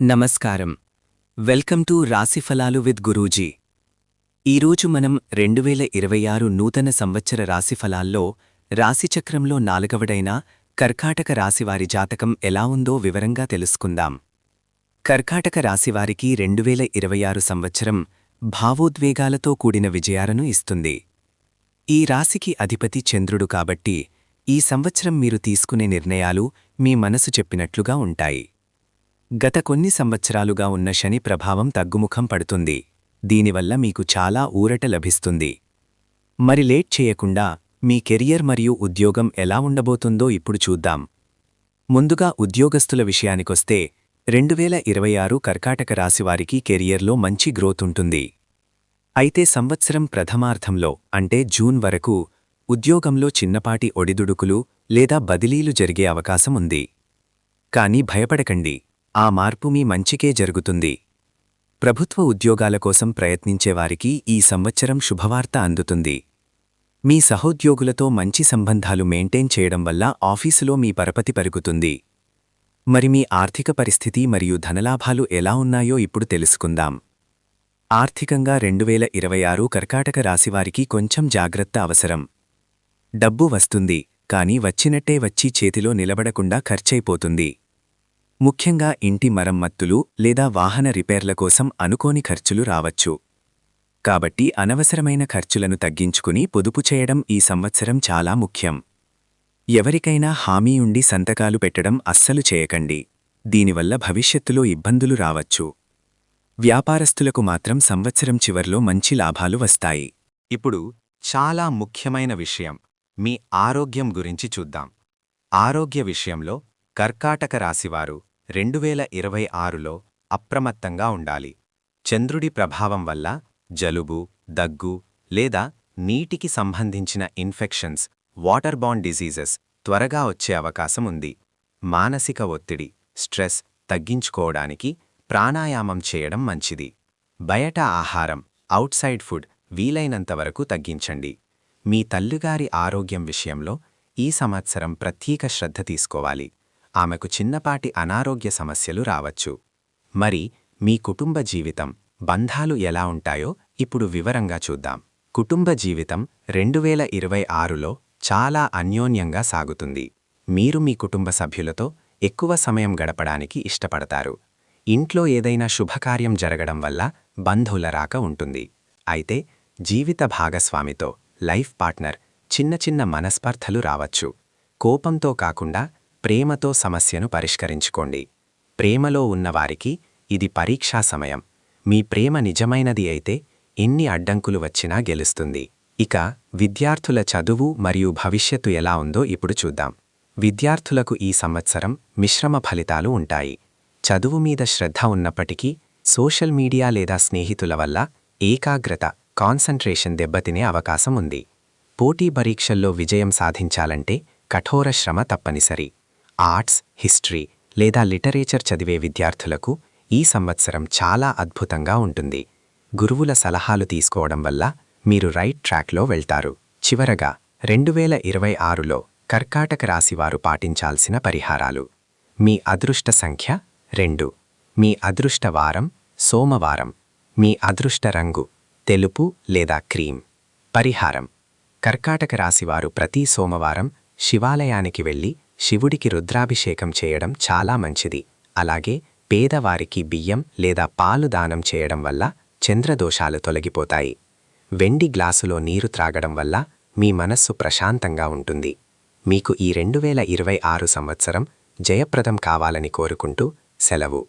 నమస్కారం. Welcome to రాశిఫలాలు with Guruji. ఈరోజు మనం రెండు వేల ఇరవై ఆరు నూతన సంవత్సర రాశిఫలాల్లో రాశిచక్రంలో నాలుగవడైన కర్కాటక రాశివారి జాతకం ఎలా ఉందో వివరంగా తెలుసుకుందాం. కర్కాటక రాశివారికి రెండు వేల ఇరవై ఆరు సంవత్సరం భావోద్వేగాలతో కూడిన విజయాలను ఇస్తుంది. ఈ రాశికి అధిపతి చంద్రుడు కాబట్టి ఈ సంవత్సరం మీరు తీసుకునే నిర్ణయాలు మీ మనసు చెప్పినట్లుగా ఉంటాయి. గత కొన్ని సంవత్సరాలుగా ఉన్న శని ప్రభావం తగ్గుముఖం పడుతుంది. దీనివల్ల మీకు చాలా ఊరట లభిస్తుంది. మరి లేట్ చేయకుండా మీ కెరియర్ మరియు ఉద్యోగం ఎలా ఉండబోతుందో ఇప్పుడు చూద్దాం. ముందుగా ఉద్యోగస్తుల విషయానికొస్తే రెండువేల ఇరవై ఆరు కర్కాటక రాశివారికి కెరియర్లో మంచి గ్రోత్ ఉంటుంది. అయితే సంవత్సరం ప్రథమార్థంలో అంటే జూన్ వరకు ఉద్యోగంలో చిన్నపాటి ఒడిదుడుకులు లేదా బదిలీలు జరిగే అవకాశం ఉంది. కానీ భయపడకండి. ఆ మార్పు మీ మంచికే జరుగుతుంది. ప్రభుత్వ ఉద్యోగాల కోసం ప్రయత్నించేవారికి ఈ సంవత్సరం శుభవార్త అందుతుంది. మీ సహోద్యోగులతో మంచి సంబంధాలు మెయింటైన్ చేయడం వల్ల ఆఫీసులో మీ పరపతి పెరుగుతుంది. మరి మీ ఆర్థిక పరిస్థితి మరియు ధనలాభాలు ఎలా ఉన్నాయో ఇప్పుడు తెలుసుకుందాం. ఆర్థికంగా రెండువేల ఇరవై ఆరు కర్కాటక రాశివారికి కొంచెం జాగ్రత్త అవసరం. డబ్బు వస్తుంది కానీ వచ్చినట్టే వచ్చి చేతిలో నిలబడకుండా ఖర్చయిపోతుంది ముఖ్యంగా ఇంటి మరమ్మత్తులు లేదా వాహన రిపేర్ల కోసం అనుకోని ఖర్చులు రావచ్చు. కాబట్టి అనవసరమైన ఖర్చులను తగ్గించుకుని పొదుపు చేయడం ఈ సంవత్సరం చాలా ముఖ్యం. ఎవరికైనా హామీ ఉండి సంతకాలు పెట్టడం అస్సలు చేయకండి. దీనివల్ల భవిష్యత్తులో ఇబ్బందులు రావచ్చు. వ్యాపారస్తులకు మాత్రం సంవత్సరం చివర్లో మంచి లాభాలు వస్తాయి. ఇప్పుడు చాలా ముఖ్యమైన విషయం. మీ ఆరోగ్యం గురించి చూద్దాం. ఆరోగ్య విషయంలో కర్కాటక రాశివారు రెండు వేల ఇరవై ఆరులో అప్రమత్తంగా ఉండాలి. చంద్రుడి ప్రభావం వల్ల జలుబు దగ్గు లేదా నీటికి సంబంధించిన ఇన్ఫెక్షన్స్ వాటర్ బాండ్ డిజీజెస్ త్వరగా వచ్చే అవకాశం ఉంది. మానసిక ఒత్తిడి స్ట్రెస్ తగ్గించుకోవడానికి ప్రాణాయామం చేయడం మంచిది. బయట ఆహారం అవుట్సైడ్ ఫుడ్ వీలైనంతవరకు తగ్గించండి. మీ తల్లిగారి ఆరోగ్యం విషయంలో ఈ సంవత్సరం ప్రత్యేక శ్రద్ధ తీసుకోవాలి. ఆమెకు చిన్నపాటి అనారోగ్య సమస్యలు రావచ్చు. మరి మీ కుటుంబ జీవితం బంధాలు ఎలా ఉంటాయో ఇప్పుడు వివరంగా చూద్దాం. కుటుంబ జీవితం రెండు వేల ఇరవై ఆరులో చాలా అన్యోన్యంగా సాగుతుంది. మీరు మీ కుటుంబ సభ్యులతో ఎక్కువ సమయం గడపడానికి ఇష్టపడతారు. ఇంట్లో ఏదైనా శుభకార్యం జరగడం వల్ల బంధువుల రాక ఉంటుంది. అయితే జీవిత భాగస్వామితో లైఫ్ పార్ట్నర్ చిన్న చిన్న మనస్పర్ధలు రావచ్చు. కోపంతో కాకుండా ప్రేమతో సమస్యను పరిష్కరించుకోండి. ప్రేమలో ఉన్నవారికి ఇది పరీక్షా సమయం. మీ ప్రేమ నిజమైనది అయితే ఎన్ని అడ్డంకులు వచ్చినా గెలుస్తుంది. ఇక విద్యార్థుల చదువు మరియు భవిష్యత్తు ఎలా ఉందో ఇప్పుడు చూద్దాం. విద్యార్థులకు ఈ సంవత్సరం మిశ్రమ ఫలితాలు ఉంటాయి. చదువు మీద శ్రద్ధ ఉన్నప్పటికీ సోషల్ మీడియా లేదా స్నేహితుల వల్ల ఏకాగ్రత కాన్సంట్రేషన్ దెబ్బతినే అవకాశం ఉంది. పోటీ పరీక్షల్లో విజయం సాధించాలంటే కఠోర శ్రమ తప్పనిసరి. ఆర్ట్స్ హిస్టరీ లేదా లిటరేచర్ చదివే విద్యార్థులకు ఈ సంవత్సరం చాలా అద్భుతంగా ఉంటుంది. గురువుల సలహాలు తీసుకోవడం వల్ల మీరు రైట్ ట్రాక్లో వెళ్తారు. చివరగా రెండు వేల ఇరవై ఆరులో కర్కాటక రాశివారు పాటించాల్సిన పరిహారాలు. మీ అదృష్ట సంఖ్య రెండు. మీ అదృష్ట వారం సోమవారం. మీ అదృష్ట రంగు తెలుపు లేదా క్రీమ్. పరిహారం. కర్కాటక రాశివారు ప్రతి సోమవారం శివాలయానికి వెళ్ళి శివుడికి రుద్రాభిషేకం చేయడం చాలా మంచిది. అలాగే పేదవారికి బియ్యం లేదా పాలు దానం చేయడం వల్ల చంద్రదోషాలు తొలగిపోతాయి. వెండి గ్లాసులో నీరు త్రాగడం వల్ల మీ మనస్సు ప్రశాంతంగా ఉంటుంది. మీకు ఈ రెండు వేల ఇరవై ఆరు సంవత్సరం జయప్రదం కావాలని కోరుకుంటూ సెలవు.